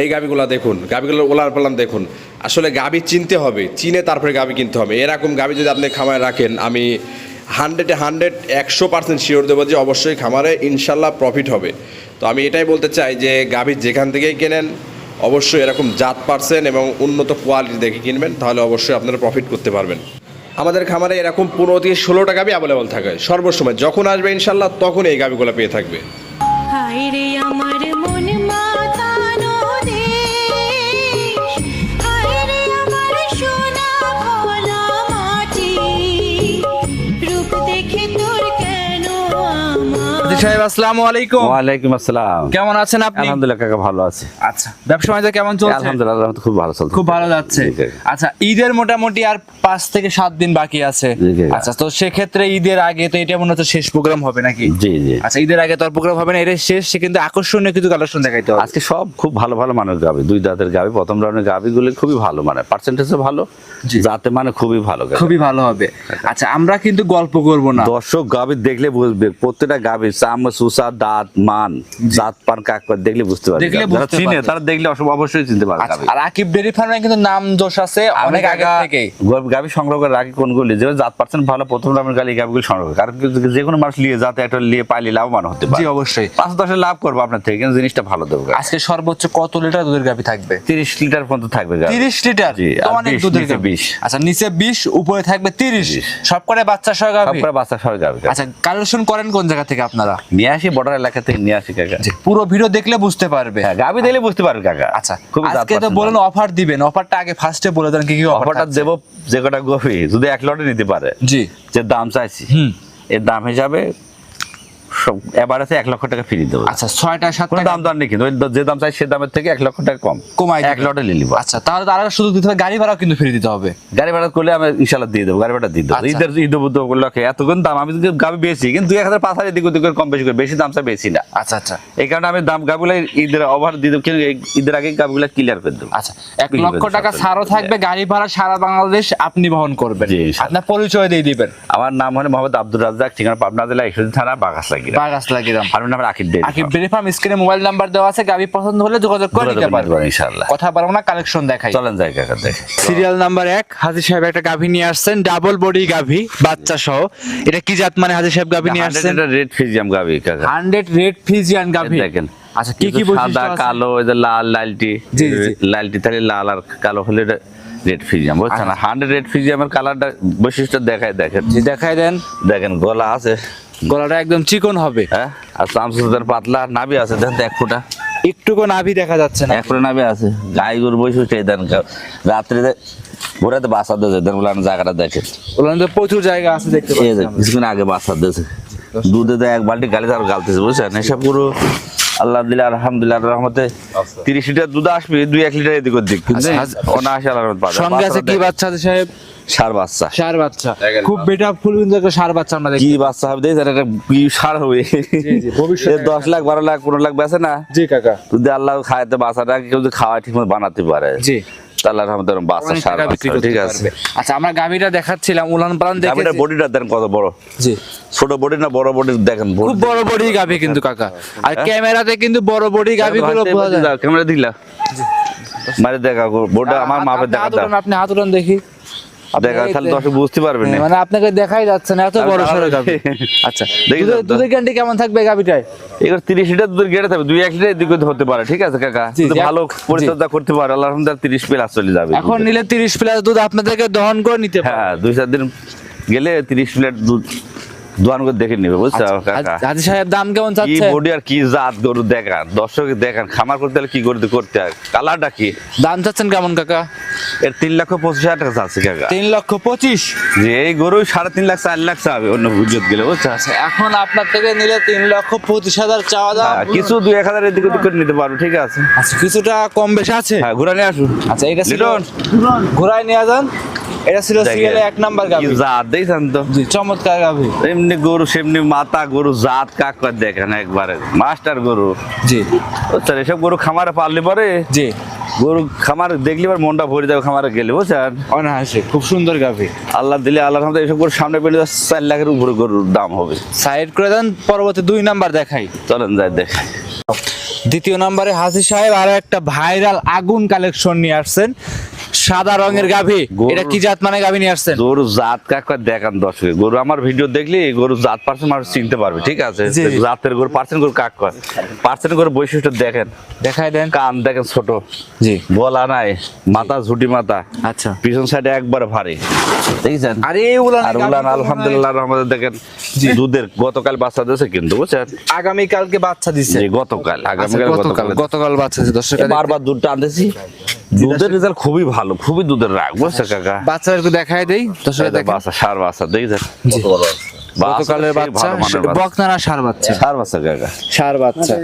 এই গাবিগুলো দেখুন, গাবিগুলো ওলার পালান দেখুন। আসলে গাবি চিনতে হবে, চিনে তারপরে গাবি কিনতে হবে। এরকম গাবি যদি আপনি খামারে রাখেন, আমি হান্ড্রেডে হান্ড্রেড একশো পার্সেন্ট শিওর দেবো যে অবশ্যই খামারে ইনশাল্লাহ প্রফিট হবে। তো আমি এটাই বলতে চাই যে গাভী যেখান থেকেই কেনেন, অবশ্যই এরকম জাত পারছেন এবং উন্নত কোয়ালিটি দেখে কিনবেন, তাহলে অবশ্যই আপনারা প্রফিট করতে পারবেন। আমাদের খামারে এরকম পনেরো থেকে ষোলোটা গাভি অ্যাভেলেবল থাকে, সর্বসময়। যখন আসবে ইনশাল্লাহ, তখন এই গাভিগুলো পেয়ে থাকবে। আমার মন সাহেব আসসালামু আলাইকুম। ওয়ালাইকুম আসসালাম। কেমন আছেন আপনি? আলহামদুলিল্লাহ কাকা ভালো আছে। আচ্ছা ব্যবসা বাণিজ্য কেমন চলছে? আলহামদুলিল্লাহ আলহামদুলিল্লাহ, খুব ভালো চলছে। খুব ভালো যাচ্ছে। আচ্ছা ঈদের মোটামুটি আর পাঁচ থেকে সাত দিন বাকি আছে। আচ্ছা তো সেক্ষেত্রে ঈদের আগে তো এটা মনে হচ্ছে শেষ প্রোগ্রাম হবে নাকি? জি জি। আচ্ছা ঈদের আগে তো আর প্রোগ্রাম হবে না এটা শেষ সে কিন্তু আকর্ষণীয় কিছু কালেকশন দেখাইতে হবে। আজকে সব খুব ভালো ভালো মানের গাবি। দুই দাঁতের গাবি প্রথম রাউন্ডের গাবিগুলো খুবই ভালো মানে পার্সেন্টেজও ভালো যাতে মানে খুবই ভালো খুবই ভালো হবে। আচ্ছা। আমরা কিন্তু গল্প করব না। দর্শক গাবি দেখলে বুঝবে প্রত্যেকটা গাবি সুসা দাঁত মান দাঁত পান কাক দেখলে বুঝতে পারবে। দেখলে চিনে তারা দেখলে অবশ্যই চিনতে পারবে আচ্ছা, আর আকিব ডেরি ফার্মে কিন্তু নাম আছে অনেক আগে গাবি সংগ্রহ করে রাখি কোনগুলি যেমন জাত পার্সেন্ট ভালো প্রথম গালি গাবিগুলো সংগ্রহ করে। কারণ যে কোনো মানুষ নিয়ে যাতে একটা নিয়ে পাইলে লাভবান হতে জি অবশ্যই। পাঁচ দশে লাভ করব আপনার থেকে কিন্তু জিনিসটা ভালো দেবো আজকে সর্বোচ্চ কত লিটার দুধের গাভি থাকবে? তিরিশ লিটার পর্যন্ত থাকবে গাভী। তিরিশ লিটার? জি, তো অনেক দুধের। 20 আচ্ছা নিচে বিশ উপরে থাকবে তিরিশ। 30 সব করে বাচ্চা সহ তারপরে বাচ্চা সবাই গাবে আচ্ছা কালেকশন করেন কোন জায়গা থেকে আপনারা? নিয়ে আসি বর্ডার এলাকা থেকে নিয়ে আসি কাকা। পুরো ভিডিও দেখলে বুঝতে পারবে। হ্যাঁ গাবি দিলে বুঝতে পারবে কাকা। আচ্ছা খুব আজকে তো বলেন অফার দিবেন অফারটা আগে ফার্স্টে বলে দেন কি কি অফারটা দেব যে কটা গভি যদি এক লটে নিতে পারে। জি। যে দাম চাইছি। হুম। এর দাম হিসাবে এক লক্ষ টাকা ফ্রি দেবো। আচ্ছা ছয়টা সাতটা দাম দর নেই কিন্তু ওই যে দাম চাই সে দামের থেকে এক লক্ষ টাকা কম। কমাই এক লটে নিয়ে নিবো। আচ্ছা তাহলে তারা দিতে হবে গাড়ি ভাড়াও কিন্তু ফ্রি দিতে হবে। গাড়ি ভাড়া করলে আমি ইনশাল্লাহ দিয়ে দেবো গাড়ি ভাড়া দিয়ে দেবো। আচ্ছা। ঈদের ঈদ বুদ্ধ লক্ষে এত দাম আমি যদি গাবি বেশি কিন্তু দুই এক হাজার পাঁচ হাজার কম বেশি করে বেশি দাম চাই বেশি না। আচ্ছা আচ্ছা। এই কারণে আমি দাম গাবিগুলো ঈদের ওভার দিয়ে দেবো কিন্তু ঈদের আগে গাবিগুলো ক্লিয়ার করে দেবো। আচ্ছা এক লক্ষ টাকা ছাড়ও থাকবে গাড়ি ভাড়া সারা বাংলাদেশ আপনি বহন করবেন। আপনার পরিচয় দিয়ে দিবেন। আমার নাম হলো মোহাম্মদ আব্দুল রাজ্জাক ঠিকানা পাবনা জেলা ঈশ্বরী থানা বাগাস লাগিরা বাগাস লাগিরাম আর নাম Akib dairy Akib dairy farm স্ক্রিনে মোবাইল নাম্বার দেওয়া আছে গাড়ি পছন্দ হলে যোগাযোগ করে নিতে পারবেন ইনশাআল্লাহ। কথা বলব না কালেকশন দেখাই। চলেন যাই কাকা দেখে। সিরিয়াল নাম্বার এক হাজির সাহেব একটা গাভী নিয়ে আসছেন ডাবল বডি গাভী বাচ্চা সহ। এটা কি জাত মানে হাজির সাহেব গাভী নিয়ে আসছেন? রেড ফিজিয়াম গাবি কাকা। হান্ড্রেড রেড ফিজিয়ান গাভী। দেখেন। আচ্ছা কি কি বৈশিষ্ট্য সাদা কালো এই যে লাল লালটি। জি, জি, জি। লালটি তাহলে লাল আর কালো হলে রেড ফিজিয়াম বুঝছেন। হান্ড্রেড রেড ফিজিয়ামের কালারটা বৈশিষ্ট্য দেখায় দেখেন। জি দেখাই দেন। দেখেন গলা আছে। গলাটা একদম চিকন হবে। হ্যাঁ আর চামচুদার পাতলা নাবি আছে দেন এক ফুটা। একটুকু নাভি দেখা যাচ্ছে না। এক ফুটা নাবি আছে। গাই গরু বৈশিষ্ট্য সেই দেন রাত্রে ঘোরাতে বাসা দিয়েছে দেন বলে আমি জায়গাটা দেখে। ওলান তো প্রচুর জায়গা আছে দেখতে কিছুদিন। কিছুক্ষণ আগে বাসা দিয়েছে দুধে এক বালতি গালি তার গালতেছে বুঝছেন? এসব পুরো আল্লাহ দিলে আলহামদুলিল্লাহ রহমতে তিরিশ লিটার দুধ আসবে দুই এক লিটার এদিক ওদিক। আচ্ছা, অনায়াসে আল্লাহ পাবে। সঙ্গে আছে কি বাচ্চা সাহেব? সার বাচ্চা। সার বাচ্চা। খুব বেটা ফুল কিন্তু একটা সার বাচ্চা আমরা দেখি। কি বাচ্চা হবে একটা কি সার হবে? জি, ভবিষ্যতে এ দশ লাখ বারো লাখ পনেরো লাখ বেছে না। জি কাকা। যদি আল্লাহ বাচ্চাটা কেউ যদি খাওয়া ঠিক মতো বানাতে পারে। জি। রহমতে বাচ্চা সার ঠিক আছে। আচ্ছা আমরা গাভীটা দেখাচ্ছিলাম উলান পালান দেখে গাভীটার বডিটা দেন কত বড়? জি। ছোট বডি না বড় বডি দেখেন খুব বড় বডি গাবি কিন্তু কাকা। আর ক্যামেরাতে কিন্তু বড় বডি গাবি গুলো বোঝা যায়। ক্যামেরা দিলা। মারে দেখা আমার মাপে আপনি দেখা হাত উঠান, আপনি হাত উঠান দেখি। দেখা তাহলে দর্শক বুঝতে পারবেন মানে আপনাকে দেখাই যাচ্ছে না এত বড় সড়ো তাহলে- আচ্ছা দেখি দুধের- গ্যারান্টি কেমন থাকবে এবার লিটার থাকবে দুই এক লিটার দিকে হতে পারে ঠিক আছে কাকা? ভালো। পরিচর্যা করতে পারে আল্লাহ রহমতে তিরিশ প্লাস চলে যাবে এখন নিলে তিরিশ প্লাস দুধ আপনাদেরকে দহন করে নিতে পারে হ্যাঁ দুই চার দিন গেলে তিরিশ প্লেট দুধ দোয়ান করে দেখে নেবে বুঝছ হাজি সাহেব দাম কেমন কি বডি আর কি জাত গরু দেখান দর্শক দেখান খামার করতে হলে কি করতে করতে হয় কালারটা কি? দাম চাচ্ছেন কেমন কাকা? এর তিন লক্ষ পঁচিশ হাজার টাকা চাচ্ছে কাকা। তিন লক্ষ পঁচিশ? যে এই গরু সাড়ে তিন লাখ চার লাখ চাবে অন্য বুঝত গেলে বুঝছ? এখন আপনার থেকে নিলে তিন লক্ষ পঁচিশ হাজার চাওয়া দাম হ্যাঁ, কিছু দুই এক হাজার এদিক ওদিক করে নিতে পারব ঠিক আছে। আচ্ছা কিছুটা কম বেশি আছে? হ্যাঁ ঘুরে নিয়ে আসুন। আচ্ছা এটা লিটন। নিয়ে যান। এটা ছিল সিরিয়ালে এক নাম্বার কি জাত দেখছেন তো? জি চমৎকার গাভী। এমনি গরু সেমনি মাথা গরু জাত কাক করে দেখেন একবারে। মাস্টার গরু। জি। বুঝছেন এসব গরু খামারে পারলে পরে? জি। গরু খামারে দেখলে পর মনটা ভরে যাবে খামারে গেলে বুঝছেন? অনায়াসে খুব সুন্দর গাভী। আল্লাহ দিলে আল্লাহ রহমতে এসব গরু সামনে পেলে চার লাখের উপরে গরুর দাম হবে। সাইড করে দেন পরবর্তী দুই নাম্বার দেখাই। চলেন যাই দেখ। দ্বিতীয় নম্বরে হাসি সাহেব আরও একটা ভাইরাল আগুন কালেকশন নিয়ে আসছেন। সাদা রঙের গাভী। এটা কি জাত মানে গাভী নিয়ে আসছেন? গরু জাত কাকা দেখান দর্শক গরু আমার ভিডিও দেখলি গরু জাত পার্সেন্ট মানুষ চিনতে পারবে ঠিক আছে। জাতের গরু পার্সেন্ট গরু কাক কয়? পার্সেন্ট গরু বৈশিষ্ট্য দেখেন। দেখাই দেন। কান দেখেন ছোট। জি। গলা নাই মাথা ঝুটি মাথা। আচ্ছা। পিছন সাইডে একবার ভারী। দেখছেন? আরে উলান আর উলান আলহামদুলিল্লাহ রহমতে দেখেন দুধের গতকাল বাচ্চা দিয়েছে কিন্তু বুঝছেন? আগামী কালকে বাচ্চা দিছে। গতকাল আগামী আগামীকাল গতকাল গতকাল। বাচ্চা দিছে। দর্শক বারবার দুধটা আনতেছি। দুধের রেজাল্ট খুবই ভালো খুবই দুধের রাগ বুঝছে কাকা? বাচ্চা একটু দেখাই দেই তো সেটা বাচ্চা সার বাচ্চা দেখছেন? গতকালের বাচ্চা? বকনা সার বাচ্চা। সার বাচ্চা কাকা সার বাচ্চা।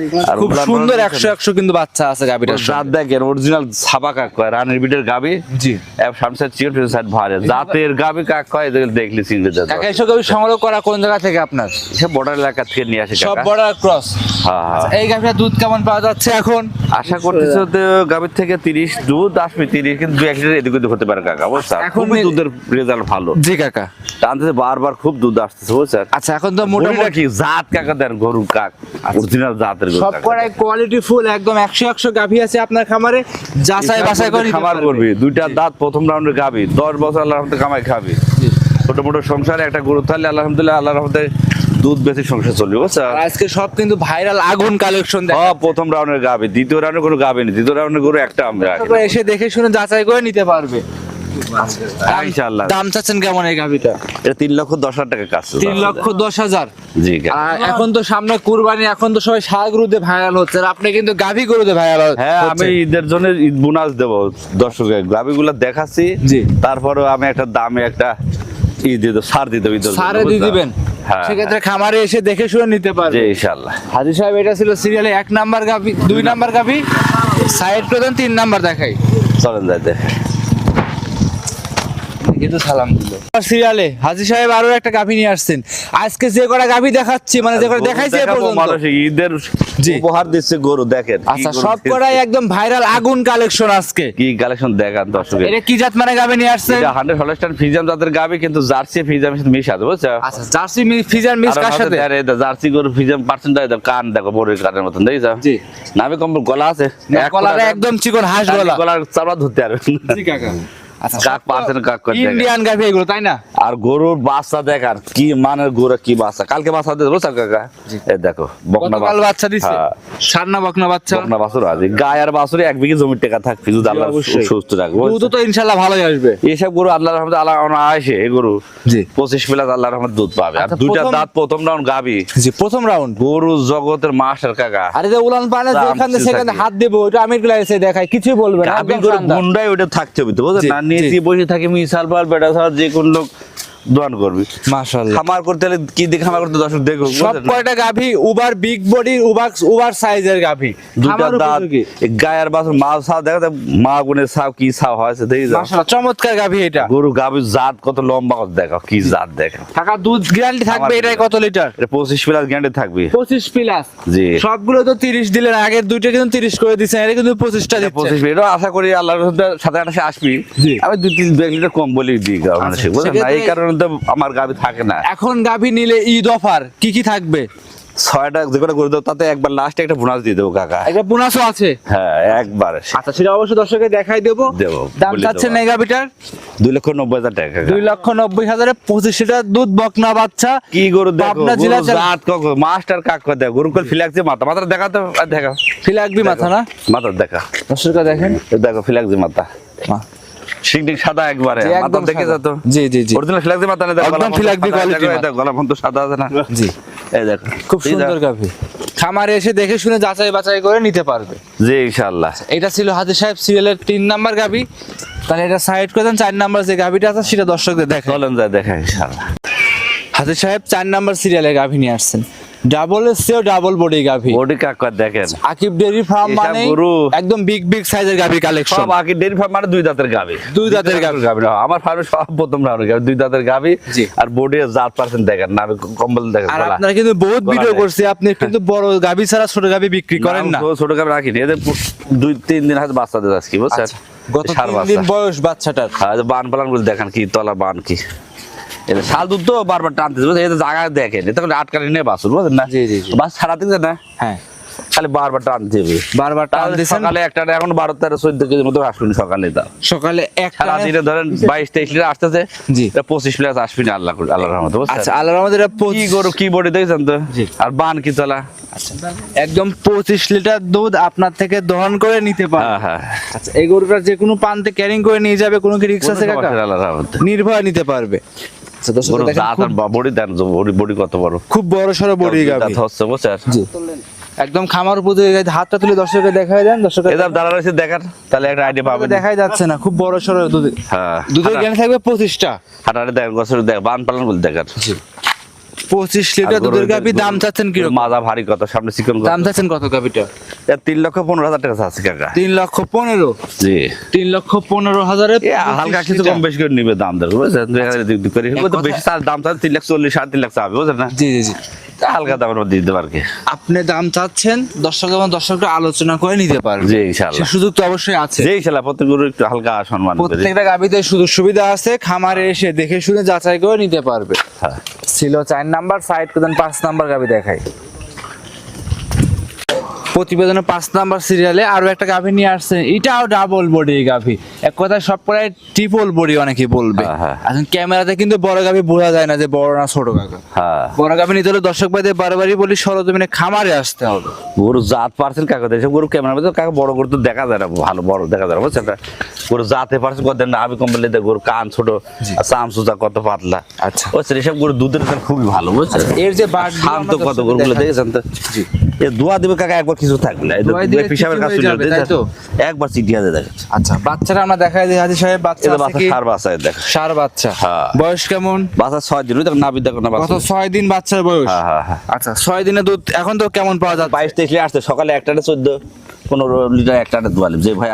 খুব সুন্দর একশো একশো কিন্তু বাচ্চা আছে গাভীটার জাত দেখেন অরিজিনাল ছাপা কাক কয় রানের বিটের গাবি জি। সামনে চিকন পিছন সাইড ভারে জাতের গাবি কাক কয় এদের দেখলি চিনতে কাকা এসব গাভী সংগ্রহ করা কোন জায়গা থেকে আপনার? সে বর্ডার এলাকা থেকে নিয়ে আসে সব বর্ডার ক্রস হ্যাঁ হ্যাঁ। এই গাভীটার দুধ কেমন পাওয়া যাচ্ছে এখন? আশা করতেছি তো গাভীর থেকে তিরিশ দুধ আসবে তিরিশ কিন্তু দু এক লিটার এদিক ওদিক হতে পারে কাকা এখন দুধের রেজাল্ট ভালো। জি কাকা। টানতেছে বারবার খুব দুধ আসতেছে বুঝছেন আচ্ছা এখন তো মোটামুটি কি? জাত কাকা দেন গরু কাক অরিজিনাল জাতের গরু সব কাকা। কোয়ালিটি ফুল একদম গাভী আছে আপনার খামারে। যাচাই বাছাই করে খাবার দুইটা দাঁত প্রথম রাউন্ডে খাবি। দশ বছর আল্লাহ রহমতে কামাই খাবি। ছোট মোটো সংসারে একটা গরু থাকলে আলহামদুলিল্লাহ আল্লাহ রহমতে দুধ বেশি সংসার চলবে বুঝছ? আজকে সব কিন্তু ভাইরাল আগুন কালেকশন প্রথম রাউন্ডের গাবি দ্বিতীয় রাউন্ডে কোনো গাবি নেই দ্বিতীয় রাউন্ডের গরু একটা আমরা এসে দেখে শুনে যাচাই করে নিতে পারবে। হ্যাঁ, ইনশাআল্লাহ। দাম চাচ্ছেন কেমন এই গাভীটা? এটা তিন লক্ষ দশ হাজার টাকা কাজ তিন লক্ষ দশ হাজার? জি আর এখন তো সামনে কুরবানি এখন তো সবাই শাক গরুতে ভাইরাল হচ্ছে। আর আপনি কিন্তু গাভী গরুতে ভাইরাল হ্যাঁ আমি ঈদের জন্য ঈদ বোনাস দেবো দর্শকের গাবিগুলো দেখাচ্ছি। জি। তারপরেও আমি একটা দামে একটা ই দিয়ে দেবো সার দিয়ে দেবো সারে দিয়ে দিবেন? হ্যাঁ। সেক্ষেত্রে খামারে এসে দেখে শুনে নিতে পারবে। ইনশাআল্লাহ। হাজি সাহেব এটা ছিল সিরিয়ালে এক নাম্বার গাভী দুই নাম্বার গাভী। সাইড করে দেন তিন নাম্বার দেখাই। চলেন যাইতে কিন্তু সালাম দিল। সিরিয়ালে হাজি সাহেব আরও একটা গাভী নিয়ে আসছেন। আজকে যে কটা গাভী দেখাচ্ছি মানে যে কটা দেখাইছে পর্যন্ত। ঈদের উপহার দিচ্ছে গরু দেখেন আচ্ছা সব কটাই একদম ভাইরাল আগুন কালেকশন আজকে। কি কালেকশন দেখান দর্শকের। এটা কি জাত মানে গাভী নিয়ে আসছেন? এটা হান্ড্রেড হলস্টাইন ফিজাম জাতের গাবি কিন্তু জার্সি ফিজাম সাথে মিশ আছে বুঝছ? আচ্ছা জার্সি মি- ফিজার মিস আর কার সাথে? দেয়ারে এটা জার্সি গরু ফিজাম পার্সেন্ট দাও কান দেখো বড় কানের মতন যাও জি। নাভি কম্বল গলা আছে। গলাটা একদম চিকন হাঁস গলা। গলার চামড়া ধরতে পারবে। জি কাকা। কাক পার্সেন্ট কাক করে ইন্ডিয়ান গাভী এগুলো তাই না? আর গরুর বাচ্চা দেখার কি মানের গরু কি বাচ্চা। কালকে বাচ্চা দিয়ে বুঝছ কাকা? এই দেখো বকনা গতকাল বাচ্চা। দিছে। হ্যাঁ, সারনা বকনা বাচ্চা। বকনা বাছুর আছে গায় আর বাছুরে এক বিঘে জমির টাকা থাকবে যদি আল্লাহ সুস্থ রাখব দুধ তো ইনশাআল্লাহ ভালোই আসবে। এইসব গরু আল্লাহ রহমতে আল্লাহ আসে এই গরু। জি। পঁচিশ প্লাস আল্লাহ রহমত দুধ পাবে। আর আচ্ছা, দুইটা দাঁত প্রথম রাউন্ড গাবি। জি প্রথম রাউন্ড গরু জগতের মাস্টার কাকা। আরে যে উলান পানে যেখানে সেখানে হাত দেবো ওটা আমি গ্লাসে দেখাই কিছুই বলবে না গাবি একদম গরু গুন্ডাই ওটা থাকতে হবে তো বুঝলেন জি, না জি। নিয়ে বসে থাকে মিশাল পাল বেটা ছাড়া যে কোন লোক দোয়ান করবি। মাশাআল্লাহ। খামার করতে হলে কি খামার করতে দর্শক দেখো সব বুঝলেন কয়টা গাভী? উবার বিগ বডি উবার উবার সাইজের গাভী। দুটা দাঁত গায়ের বাছুর মা ছাও দেখা যায় মা কি হয়েছে দেখি মাশাআল্লাহ চমৎকার গাভী এটা। গরু জাত কত লম্বা কত দেখো কি জাত দেখো। টাকা দুধ গ্যারান্টি থাকবে এটাই কত লিটার এটা পঁচিশ প্লাস গ্যান্ডে থাকবে। পঁচিশ প্লাস জি। সবগুলো তো তিরিশ দিলেন আগের দুইটা কিন্তু তিরিশ করে দিচ্ছেন এটা কিন্তু পঁচিশটা দিচ্ছে। পঁচিশ মিনিট। আশা করি আল্লাহর রহমতে সাথে আঠাশে আসবি। জি। আমি দুই তিন লিটার কম বলি দিই না? এই সেক্ষেত্রে- কারণে তো আমার গাবি থাকে না। এখন গাভী নিলে ঈদ অফার কি কি থাকবে? ছয়টা যে কটা করে দেবো তাতে একবার লাস্টে একটা বোনাস দিয়ে দেবো কাকা। একটা বোনাসও আছে? হ্যাঁ একবার। আচ্ছা সেটা অবশ্যই দর্শকে দেখাই দেবো। দেবো, দাম চাচ্ছেন দেবো। দুই লক্ষ নব্বই হাজার টাকা দুই লক্ষ নব্বই হাজারে পঁচিশ লিটার দুধ বকনা বাচ্চা। কি গরু দেখো জেলা চাল- জাত মাস্টার কাক করে দেখো গরু কল ফিলাক্সি মাথা। মাথা দেখাতে দেখা। ফিলাকবি মাথা না? মাথা দেখা। দর্শকরা দেখেন। দেখো ফিলাক্সি মাথা। মা- সাদা একবারে একদম দেখে সাদা। যেত। জি জি জি। অরিজিনাল ফিলাক্সি মাথা না একদম গলা বন্ধ ফিলাক্সি সাদা, quality দেখো, এই মাথা। দেখো, গলা বন্ধ সাদা আছে না? জি। এই দেখো খুব সুন্দর দেখো। খামারে এসে দেখে শুনে যাচাই বাছাই করে নিতে পারবে। জি ইনশাআল্লাহ। এটা ছিল হাজির সাহেব সিরিয়ালের তিন নাম্বার গাভী। তাহলে এটা সাইড করে দেন চার নাম্বার যে গাভীটা আছে সেটা দর্শকদের দেখেন চলেন যায় দেখা ইনশাআল্লাহ। হাজির সাহেব চার নাম্বার সিরিয়ালে গাভী নিয়ে আসছেন। ডাবল ডাবল বডি গাভী। বডি কাক দেখেন। আকিব ডেরি ফার্ম মানে একদম বিগ বিগ সাইজের গাভী কালেকশন সব আগে ডেরি ফার্ম মানে দুই দাঁতের গাবি দুই দাঁতের গাভী। না আমার ফার্মে সব প্রথম রাউন্ড গাবি দুই দাঁতের জি। আর বডি জাত পার্সেন্ট দেখেন না কম্বল দেখেন আর আপনারা কিন্তু বহুত ভিডিও। করছি আপনি কিন্তু বড় গাভী ছাড়া ছোট গাভী বিক্রি করেন না। ছোট- গাবি রাখি এদের দুই তিন দিন হাতে বাচ্চা দিয়ে আজকে বুঝছেন? আচ্ছা, গত তিন দিন বয়স বাচ্চাটার। এই বান পালানগুলো দেখেন কি তলা বান কি। শাল দুধ তো বারবার টানতেছে এটা জায়গা দেখেন এটা নিয়ে বাসুর বুঝলেন না? জি, জি। বাস ছাড়াতে যায় না? হ্যাঁ। খালি বারবার বারবার টান তাহলে দিছেন সকালে একটা এখন বারো তেরো চোদ্দ কেজির মতো আসবেন সকালে তা। সকালে একটা সারাদিনে ধরেন বাইশ তেইশ লিটার আসতেছে জি। এটা পঁচিশ প্লাস আসবি আল্লাহ আল্লাহর রহমতে? আচ্ছা আল্লাহর আমাদের কি গরু কি বডি দেখছেন তো? আর বান কি চলা একদম পঁচিশ লিটার দুধ আপনার থেকে দহন করে নিতে পারে হ্যাঁ হ্যাঁ। আচ্ছা এই গরুটা যে কোনো প্রান্তে ক্যারিং করে নিয়ে যাবে কোনো কি রিক্সা আছে কাকা? আল্লাহর রহমতে। নির্ভয় নিতে পারবে। আচ্ছা দর্শক গরু দেখেন দাঁত খুব- আর বডি দেন বডি বডি কত বড়? খুব বড় সড়ো বডি গাভি। হচ্ছে বুঝছেন? জি। একদম খামার হাতটা তুলে দর্শকের দেখাই দেন দর্শকের এদের দাঁড়া রয়েছে দেখার তাহলে একটা আইডিয়া পাবেন। দেখাই যাচ্ছে না খুব বড় সড়ো দুধ হ্যাঁ। দুধের জ্ঞান থাকবে দেখ বান পালন বলে দেখার পঁচিশ লিটার দুধের গাভি দাম চাচ্ছেন কীরকম? মাজা ভারী কত সামনে চিকন দাম চাচ্ছেন কত গাভিটা? তিন লক্ষ পনেরো হাজার টাকা আছে কাকা। তিন লক্ষ পনেরো? জি। তিন লক্ষ পনেরো হাজারে হালকা কিছু কম বেশি করে নিবে দাম বেশি দাম চাল তিন লাখ চল্লিশ সাড়ে তিন লাখ চাবে বুঝলেন না? জি জি জি। হালকা দামের মধ্যে দিতে পারবে আপনি দাম চাচ্ছেন দর্শক এবং দর্শকরা আলোচনা করে নিতে পারবে। জি ইনশাআল্লাহ। সুযোগ তো অবশ্যই আছে। যে ইনশাআল্লাহ প্রত্যেক গরু একটু হালকা সম্মান প্রত্যেকটা গাভিতে সুযোগ সুবিধা আছে খামারে এসে দেখে শুনে যাচাই করে নিতে পারবে। হ্যাঁ। ছিল চার নাম্বার সাইড করে পাঁচ নাম্বার গাভি দেখাই। প্রতিবেদনে পাঁচ নাম্বার সিরিয়ালে আরও একটা গাভি নিয়ে আসছে। এটাও ডাবল বডি গাভি। এক কথায় সব প্রায় ট্রিপল বডি অনেকে বলবে। হ্যাঁ, হ্যাঁ। এখন ক্যামেরাতে কিন্তু বড় গাভি বোঝা যায় না যে বড় না ছোট কাকা। হ্যাঁ। বড় গাভি নিতে হলে দর্শক ভাইদের বারবারই বলি সরজমিনে খামারে আসতে হবে। গরু জাত পার্সেন্ট কাকা দেয় গরু ক্যামেরার মধ্যে কাকা বড় গরু তো দেখা যায় না ভালো বড় দেখা যায় না বুঝছেন? গরু জাতে পার্সেন্ট কত না আবি কম্পানি দেয় গরু কান ছোট চাম সুজা কত পাতলা। আচ্ছা। বুঝছেন এসব গরু দুধের খুবই ভালো বুঝছেন? এর যে বাঘ শান্ত কত গরুগুলো দেখেছেন তো? এ দোয়া দিবে কাকা একবার কিছু থাকবে না কাজ চলে যাবে, তো? একবার চিঠি হাতে দেখেন। আচ্ছা বাচ্চারা আমরা দেখাই দিই হাজি সাহেব বাচ্চা বাচ্চা? সার বাচ্চা দেখ সার বাচ্চা। হ্যাঁ। বয়স কেমন? বাচ্চা ছয় দিন দেখো নাবি দেখো না কত ছয় দিন বাচ্চার বয়স। হ্যাঁ হ্যাঁ আচ্ছা ছয় দিনে দুধ এখন তো কেমন পাওয়া যায় বাইশ তেইশ আসতে আসছে সকালে একটা চোদ্দ? পনেরো লিটার যে ভাই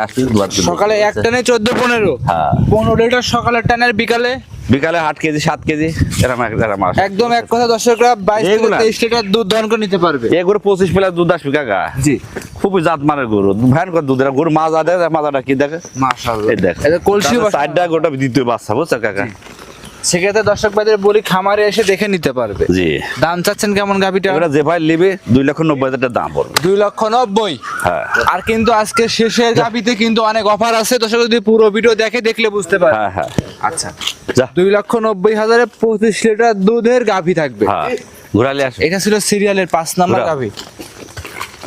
সকালে এক টানে চোদ্দ পনেরো? হ্যাঁ। পনেরো লিটার সকালের টানের বিকালে? বিকালে আট কেজি সাত কেজি এরকম এরকম আসে একদম এক কথা দর্শকরা বাইশ থেকে তেইশ লিটার দুধ দহন করে নিতে পারবে। এ গরু পঁচিশ প্লাস দুধ আসবে কাকা? জি। খুবই জাত মানের গরু। ভয়ঙ্কর দুধ এরা গরু মাজা দেয় মাজাটা কি দেখে? মাশাআল্লাহ। এই দেখ। কলসি। গোটা দ্বিতীয় বাচ্চা বুঝছ কাকা? সেক্ষেত্রে দর্শক ভাইদের বলি খামারে এসে দেখে নিতে পারবে। জি। দাম চাচ্ছেন কেমন গাভিটা? এবার যে ভাই নেবে দুই লক্ষ নব্বই হাজার দাম পড়বে। দুই লক্ষ নব্বই? হ্যাঁ। আর কিন্তু আজকে শেষের গাভিতে কিন্তু অনেক অফার আছে। দর্শক যদি পুরো ভিডিও দেখে দেখলে বুঝতে পারে হ্যাঁ হ্যাঁ। আচ্ছা। দুই লক্ষ নব্বই হাজারে পঁচিশ লিটার দুধের গাভি থাকবে। হ্যাঁ। ঘুরালে আসবে এটা ছিল সিরিয়ালের পাঁচ নাম্বার। গাভি।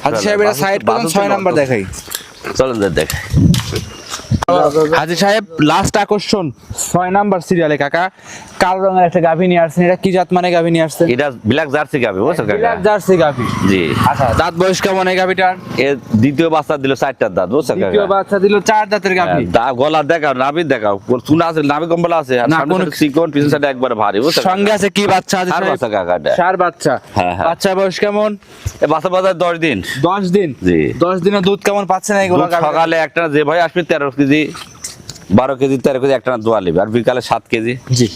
হাজি সাহেব এটা সাইড বাজু ছয় নাম্বার দেখাই। চলেন যে দেখ। হাজি সাহেব লাস্ট আকর্ষণ ছয় নাম্বার সিরিয়ালে কাকা। কালো রঙের একটা গাভি নিয়ে আসছেন। এটা কি জাত মানে গাভি নিয়ে আসছেন? এটা ব্ল্যাক জার্সি গাবে বুঝছ কাকা? বিলাত জার্সি গাভি। জি। আচ্ছা দাঁত বয়স কেমন এই গাভিটার? এ দ্বিতীয় বাচ্চা দিল চারটার দাঁত বুঝছ কাকা? দ্বিতীয় বাচ্চা দিল চার দাঁতের গাভি। দা গলা দেখাও নাভি দেখাও। চুনা আছে নাভি কম্বল আছে আর সামনে কোনো- পিছন সাইডে একবার ভারী বুঝছ সঙ্গে আছে কি বাচ্চা হাজি আর বাচ্চা কাকাটা চার বাচ্চা। হ্যাঁ, হ্যাঁ। বাচ্চা বয়স কেমন? এ বাচ্চা বাজার দশ দিন। দশ দিন? জি। দশ দিনে দুধ কেমন পাচ্ছেন এইগুলো দুধ সকালে একটা যে ভাই আসবে তেরো কেজি। বারো কেজি তেরো কেজি একটা দোয়া লিবে। আর বিকালে সাত কেজি জি।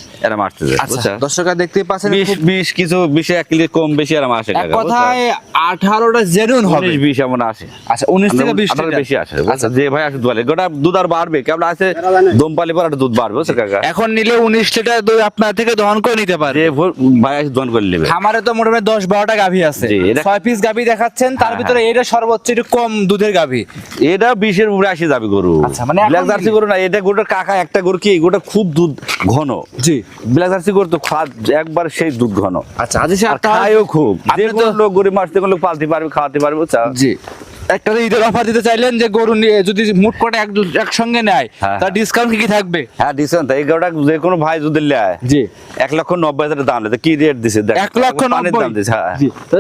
আচ্ছা দর্শকরা দেখতেই পাচ্ছেন বিশ কিছু বিশে এক কেজি কম বেশি এরম আসে কথায় আঠারোটা জেনুন হবে। বিশ এমন আসে। আচ্ছা উনিশ থেকে বিশ বেশি আসে বুঝছ? যে ভাই আসে দোয়ালে গোটা দুধ আর বাড়বে কেমন আছে? দম পালি পর দুধ বাড়বে বুঝছ কাকা? এখন নিলে উনিশ লিটার দুধ আপনার থেকে দহন করে নিতে পারে। ভাই আসে দোয়ান করে নেবে। খামারে তো মোটামুটি দশ বারোটা গাভী আছে। এটা- ছয় পিস গাভী দেখাচ্ছেন তার হ্যাঁ, ভিতরে এটা সর্বোচ্চ একটু কম দুধের গাভী। এটা বিশের উপরে আসে যাবে গরু। আচ্ছা, মানে ব্ল্যাক জার্সি গরু না এটা গোটা কাকা একটা গরু কি গরুটা খুব দুধ ঘন। জি। ব্ল্যাক জার্সি গরু তো খাওয়া একবার সেই দুধ ঘন। আচ্ছা আজি আর খায়ও খুব। যে লোক গরিব থেকে লোক পালতে পারবে খাওয়াতে পারবে? জি। একটা ঈদের অফার দিতে চাইলেন যে গরু নিয়ে যদি মুট করে এক একসঙ্গে নেয় হ্যাঁ, তার ডিসকাউন্ট কি কি থাকবে? হ্যাঁ তো এই গরুটা যে কোনো ভাই যদি নেয় জি। এক লক্ষ নব্বই হাজার দাম কি রেট দিছে? এক লক্ষ নব্বই দাম দিছে হ্যাঁ।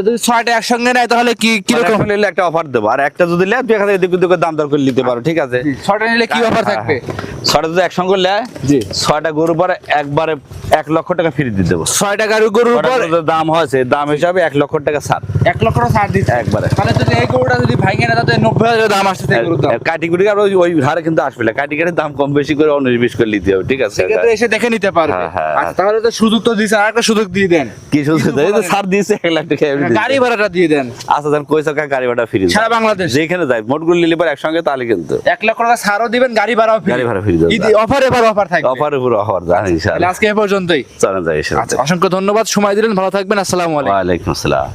যদি ছয়টা একসঙ্গে নেয় তাহলে কি কীরকম কীরকম নিলে একটা অফার দেবো। আর একটা যদি নেয় তুই এখান থেকে এদিক ওদিক দাম দর করে নিতে পারো ঠিক আছে? ছয়টা নিলে কি অফার থাকবে? ছয়টা যদি একসঙ্গে নেয় জি। ছয়টা গরু পরে একবারে এক লক্ষ টাকা ফ্রি দিয়ে দেবো। ছয়টা গাড়ি গরুর উপর দাম হয়েছে দাম হিসাবে এক লক্ষ টাকা ছাড়। এক লক্ষ টাকা ছাড় দিচ্ছে। একবারে। তাহলে যদি এই গরুটা যদি ভাঙে না তাতে নব্বই হাজার দাম আসছে এই গরুর আর ওই ওই হারে কিন্তু আসবে না। কাটিগুড়ির দাম কম বেশি করে উনিশ বিশ করে নিতে হবে ঠিক আছে? এসে দেখে নিতে পারবে। তাহলে তো সুযোগ তো দিয়েছেন আর একটা সুযোগ দিয়ে দেন। কি শুধু এই তো ছাড় দিয়েছে এক লাখ টাকা গাড়ি ভাড়াটা দিয়ে দেন। আচ্ছা দেন কই টাকা গাড়ি ভাড়া ফ্রি সারা বাংলাদেশ। যেখানে যাই মোটগুলো নিলে পরে একসঙ্গে তাহলে কিন্তু। এক লক্ষ টাকা ছাড়ও দিবেন গাড়ি ভাড়াও। গাড়ি ভাড়া দেবেন। অফার এবার অফার থাকবে। অফার উপর অফার জানি ইনশাআল্লাহ। আজকে এ পর্যন্তই। চলেন যাই আচ্ছা অসংখ্য ধন্যবাদ সময় দিলেন ভালো থাকবেন আসসালামু আলাইকুম। আসসালাম।